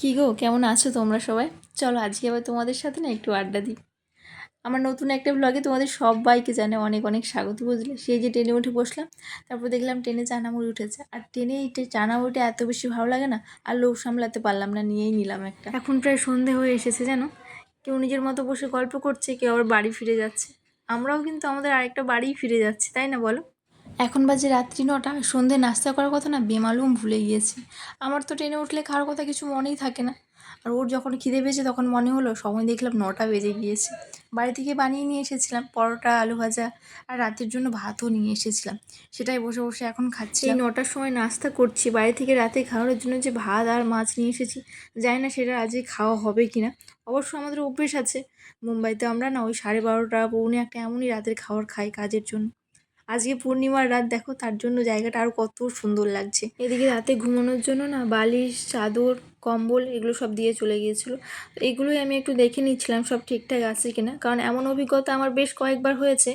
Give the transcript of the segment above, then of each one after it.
কী গো, কেমন আছো তোমরা সবাই? চলো, আজকে আবার তোমাদের সাথে না একটু আড্ডা দিই। আমার নতুন একটা ব্লগে তোমাদের সবাইকে জানে অনেক অনেক স্বাগত বুঝলে। সেই যে ট্রেনে উঠে বসলাম, তারপর দেখলাম ট্রেনে চানামুড়ি উঠেছে। আর ট্রেনে এই চানামুড়িটা এত বেশি ভালো লাগে না, আর লোভ সামলাতে পারলাম না, নিয়েই নিলাম একটা। এখন প্রায় সন্ধে হয়ে এসেছে, জানো? কেউ নিজের মতো বসে গল্প করছে, কেউ আবার বাড়ি ফিরে যাচ্ছে। আমরাও কিন্তু আমাদের আরেকটা বাড়িই ফিরে যাচ্ছি, তাই না বলো? এখন বাজে রাত্রি নটা, সন্ধে নাস্তা করার কথা না বেমালুম ভুলে গিয়েছি। আমার তো ট্রেনে উঠলে খাওয়ার কথা কিছু মনেই থাকে না। আর ওর যখন খিদে পেয়েছে তখন মনে হলো সময় দেখলাম নটা বেজে গিয়েছে। বাড়ি থেকে বানিয়ে নিয়ে এসেছিলাম, পরোটা, আলু ভাজা আর রাতের জন্য ভাতও নিয়ে এসেছিলাম। সেটাই বসে বসে এখন খাচ্ছি। এই নটার সময় নাস্তা করছি। বাড়ি থেকে রাতে খাওয়ার জন্য যে ভাত আর মাছ নিয়ে এসেছি, জানি না সেটা আজকে খাওয়া হবে কি না অবশ্য আমাদের অভ্যেস আছে। মুম্বাইতে আমরা না ওই সাড়ে বারোটা, পৌনে একটা এমনই রাতের খাওয়ার খাই কাজের জন্য। আজকে পূর্ণিমার রাত দেখো তার জন্য জায়গাটা আরও কত সুন্দর লাগছে। এদিকে রাতে ঘুমানোর জন্য না বালিশ চাদর কম্বল এগুলো সব দিয়ে চলে গিয়েছিল। এগুলোই আমি একটু দেখে নিচ্ছিলাম সব ঠিকঠাক আছে কিনা। কারণ এমন অভিজ্ঞতা আমার বেশ কয়েকবার হয়েছে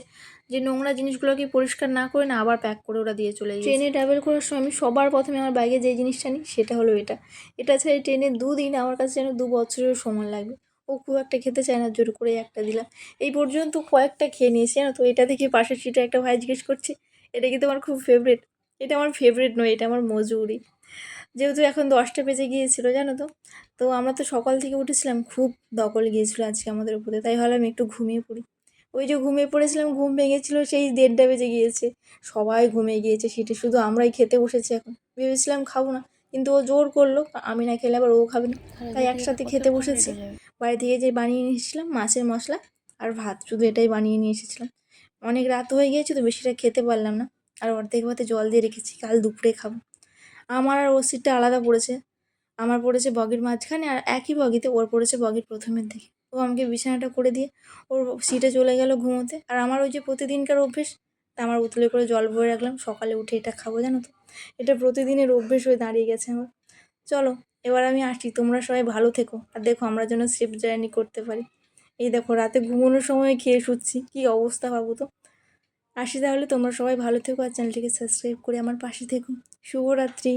যে নোংরা জিনিসগুলোকে পরিষ্কার না করে না আবার প্যাক করে ওরা দিয়ে চলে যায় ট্রেনে ট্রাভেল করার সময় আমি সবার প্রথমে আমার ব্যাগে যে জিনিসটা নিই সেটা হলো এটা। এটা ছাড়া ট্রেনে দুদিন আমার কাছে যেন দু বছরের সময় লাগবে। ও খুব একটা খেতে চায় না জোর করে একটা দিলাম। এই পর্যন্ত কয়েকটা খেয়ে নিয়েছি জানো তো? এটা দেখে পাশের সিটে একটা ভাই জিজ্ঞেস করছে এটা কি তোমার খুব ফেভারিট এটা আমার ফেভারিট নয় এটা আমার মজুরি। যেহেতু এখন দশটা বেজে গিয়েছিল জানো তো? তো আমরা তো সকাল থেকে উঠেছিলাম খুব দকল গিয়েছিল আজকে আমাদের উপরে। তাই ভাবলাম একটু ঘুমিয়ে পড়ি। ওই যে ঘুমিয়ে পড়েছিলাম ঘুম ভেঙেছিল সেই দেড়টা বেজে গিয়েছে। সবাই ঘুমিয়ে গিয়েছে সিটে শুধু আমরাই খেতে বসেছি এখন। ভেবেছিলাম খাব না কিন্তু ও জোর করল আমি না খেলে আবার ও খাবে না। তাই একসাথে খেতে বসেছি। বাড়ি থেকে যে বানিয়ে নিয়ে এসেছিলাম মাছের মশলা আর ভাত, শুধু এটাই বানিয়ে নিয়ে এসেছিলাম। অনেক রাত হয়ে গিয়েছে তো বেশিটা খেতে পারলাম না আর অর্ধেক ভাতে জল দিয়ে রেখেছি, কাল দুপুরে খাব। আমার আর ওর সিটটা আলাদা পড়েছে, আমার পড়েছে বগির মাঝখানে আর একই বগিতে ওর পড়েছে বগির প্রথমের দিকে। ও আমাকে বিছানাটা করে দিয়ে ওর সিটে চলে গেল ঘুমোতে আর আমার ওই যে প্রতিদিনকার অভ্যেস, তা আমার উতলে করে জল ভরে রাখলাম, সকালে উঠে এটা খাব জানো তো। এটা প্রতিদিনের অভ্যেস হয়ে দাঁড়িয়ে গেছে আমার। চলো এবার আমি আসি তোমরা সবাই ভালো থেকো। আর দেখো, আমরা যেন সেফ জার্নি করতে পারি। এই দেখো, রাতে ঘুমানোর সময় খেয়ে শুচ্ছি, কী অবস্থা পাবো তো? আসি তাহলে, তোমরা সবাই ভালো থেকো আর চ্যানেলটিকে সাবস্ক্রাইব করে আমার পাশে থেকো। শুভরাত্রি।